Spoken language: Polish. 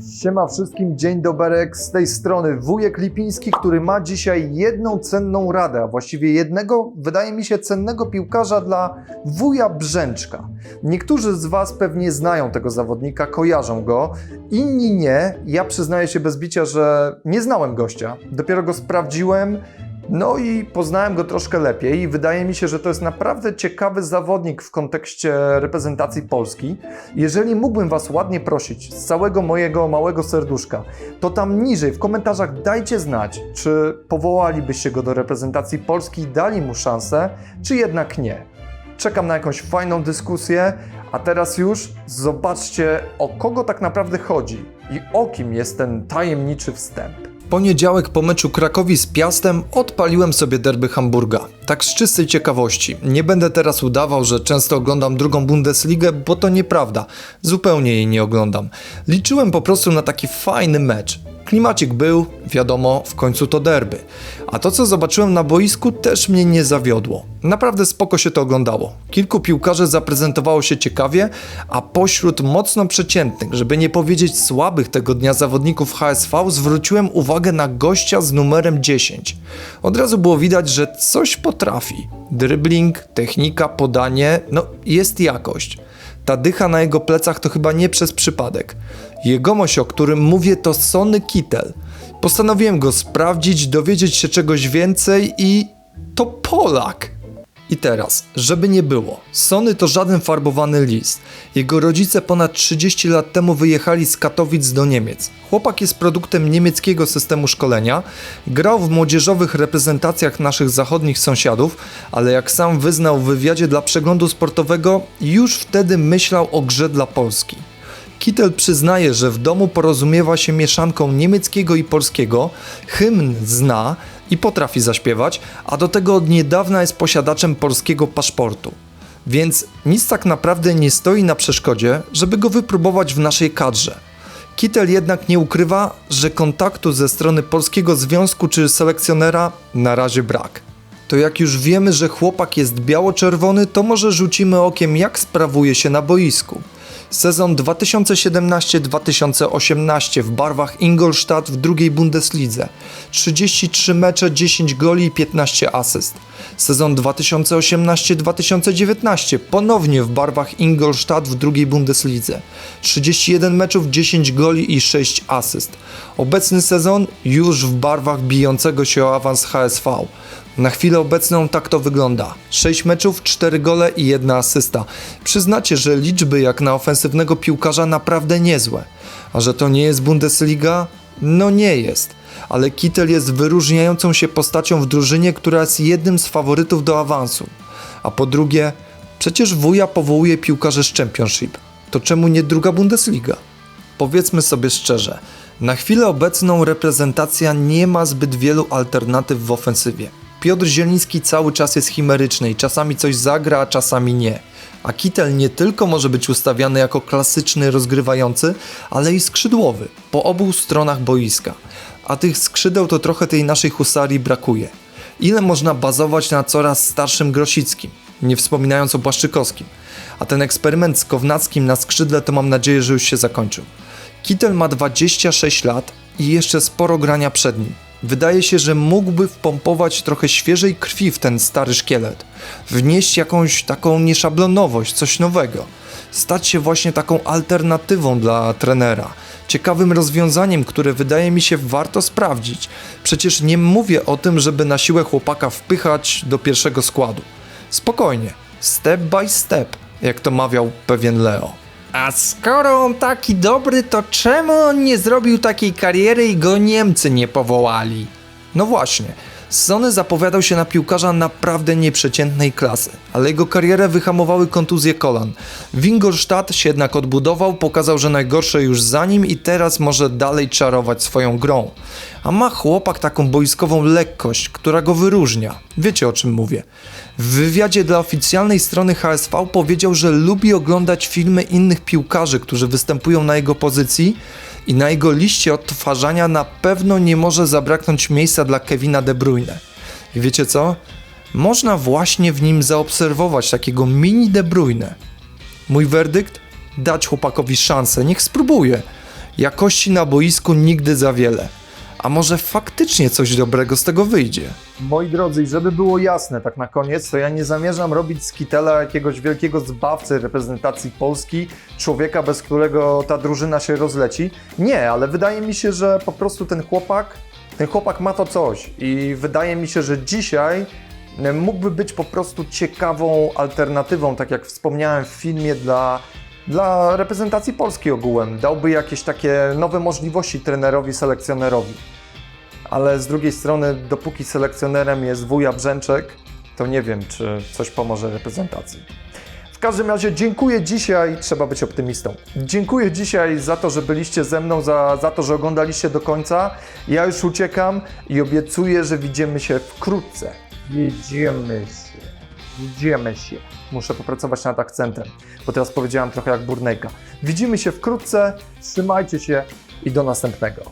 Siema wszystkim, dzień doberek z tej strony wujek Lipiński, który ma dzisiaj jedną cenną radę, a właściwie jednego, wydaje mi się, cennego piłkarza dla wuja Brzęczka. Niektórzy z Was pewnie znają tego zawodnika, kojarzą go, inni nie. Ja przyznaję się bez bicia, że nie znałem gościa. Dopiero go sprawdziłem, no i poznałem go troszkę lepiej i wydaje mi się, że to jest naprawdę ciekawy zawodnik w kontekście reprezentacji Polski. Jeżeli mógłbym Was ładnie prosić z całego mojego małego serduszka, to tam niżej w komentarzach dajcie znać, czy powołalibyście go do reprezentacji Polski dali mu szansę, czy jednak nie. Czekam na jakąś fajną dyskusję, a teraz już zobaczcie o kogo tak naprawdę chodzi i o kim jest ten tajemniczy wstęp. Poniedziałek po meczu Krakowi z Piastem odpaliłem sobie derby Hamburga. Tak z czystej ciekawości. Nie będę teraz udawał, że często oglądam drugą Bundesligę, bo to nieprawda. Zupełnie jej nie oglądam. Liczyłem po prostu na taki fajny mecz. Klimacik był, wiadomo, w końcu to derby. A to, co zobaczyłem na boisku, też mnie nie zawiodło. Naprawdę spoko się to oglądało. Kilku piłkarzy zaprezentowało się ciekawie, a pośród mocno przeciętnych, żeby nie powiedzieć słabych tego dnia zawodników HSV, zwróciłem uwagę na gościa z numerem 10. Od razu było widać, że coś potrafi. Dribbling, technika, podanie, no jest jakość. Ta dycha na jego plecach to chyba nie przez przypadek. Jegomość, o którym mówię, to Sony Kittel. Postanowiłem go sprawdzić, dowiedzieć się czegoś więcej i to Polak. I teraz, żeby nie było, Sony to żaden farbowany lis. Jego rodzice ponad 30 lat temu wyjechali z Katowic do Niemiec. Chłopak jest produktem niemieckiego systemu szkolenia, grał w młodzieżowych reprezentacjach naszych zachodnich sąsiadów, ale jak sam wyznał w wywiadzie dla przeglądu sportowego, już wtedy myślał o grze dla Polski. Kittel przyznaje, że w domu porozumiewa się mieszanką niemieckiego i polskiego, hymn zna i potrafi zaśpiewać, a do tego od niedawna jest posiadaczem polskiego paszportu. Więc nic tak naprawdę nie stoi na przeszkodzie, żeby go wypróbować w naszej kadrze. Kittel jednak nie ukrywa, że kontaktu ze strony polskiego związku czy selekcjonera na razie brak. To jak już wiemy, że chłopak jest biało-czerwony, to może rzucimy okiem jak sprawuje się na boisku. Sezon 2017-2018 w barwach Ingolstadt w drugiej Bundeslidze. 33 mecze, 10 goli i 15 asyst. Sezon 2018-2019 ponownie w barwach Ingolstadt w drugiej Bundeslidze. 31 meczów, 10 goli i 6 asyst. Obecny sezon już w barwach bijącego się o awans HSV. Na chwilę obecną tak to wygląda. 6 meczów, 4 gole i 1 asysta. Przyznacie, że liczby jak na ofensywnego piłkarza naprawdę niezłe. A że to nie jest Bundesliga? No nie jest. Ale Kittel jest wyróżniającą się postacią w drużynie, która jest jednym z faworytów do awansu. A po drugie, przecież wuja powołuje piłkarzy z Championship. To czemu nie druga Bundesliga? Powiedzmy sobie szczerze, na chwilę obecną reprezentacja nie ma zbyt wielu alternatyw w ofensywie. Piotr Zieliński cały czas jest chimeryczny i czasami coś zagra, a czasami nie. A Kittel nie tylko może być ustawiany jako klasyczny rozgrywający, ale i skrzydłowy, po obu stronach boiska. A tych skrzydeł to trochę tej naszej husarii brakuje. Ile można bazować na coraz starszym Grosickim, nie wspominając o Błaszczykowskim. A ten eksperyment z Kownackim na skrzydle to mam nadzieję, że już się zakończył. Kittel ma 26 lat i jeszcze sporo grania przed nim. Wydaje się, że mógłby wpompować trochę świeżej krwi w ten stary szkielet, wnieść jakąś taką nieszablonowość, coś nowego, stać się właśnie taką alternatywą dla trenera, ciekawym rozwiązaniem, które wydaje mi się warto sprawdzić. Przecież nie mówię o tym, żeby na siłę chłopaka wpychać do pierwszego składu. Spokojnie, step by step, jak to mawiał pewien Leo. A skoro on taki dobry, to czemu on nie zrobił takiej kariery i go Niemcy nie powołali? No właśnie, Sony zapowiadał się na piłkarza naprawdę nieprzeciętnej klasy, ale jego karierę wyhamowały kontuzje kolan. W Ingolstadt się jednak odbudował, pokazał, że najgorsze już za nim i teraz może dalej czarować swoją grą. A ma chłopak taką boiskową lekkość, która go wyróżnia. Wiecie o czym mówię. W wywiadzie dla oficjalnej strony HSV powiedział, że lubi oglądać filmy innych piłkarzy, którzy występują na jego pozycji i na jego liście odtwarzania na pewno nie może zabraknąć miejsca dla Kevina De Bruyne. I wiecie co? Można właśnie w nim zaobserwować takiego mini De Bruyne. Mój werdykt? Dać chłopakowi szansę, niech spróbuje. Jakości na boisku nigdy za wiele. A może faktycznie coś dobrego z tego wyjdzie? Moi drodzy, żeby było jasne tak na koniec, to ja nie zamierzam robić z Kitela jakiegoś wielkiego zbawcy reprezentacji Polski, człowieka, bez którego ta drużyna się rozleci. Nie, ale wydaje mi się, że po prostu ten chłopak, ten chłopak ma to coś i wydaje mi się, że dzisiaj e, mógłby być po prostu ciekawą alternatywą, tak jak wspomniałem w filmie dla dla reprezentacji Polski ogółem. Dałby jakieś takie nowe możliwości trenerowi, selekcjonerowi ale z drugiej strony, dopóki selekcjonerem jest wuja Brzęczek, to nie wiem, czy coś pomoże reprezentacji. W każdym razie dziękuję dzisiaj, trzeba być optymistą. Dziękuję dzisiaj za to, że byliście ze mną, za, za to, że oglądaliście do końca. Ja już uciekam i obiecuję, że widzimy się wkrótce. Widzimy się. Widzimy się. Muszę popracować nad akcentem, bo teraz powiedziałem trochę jak burnejka. Widzimy się wkrótce, trzymajcie się i do następnego.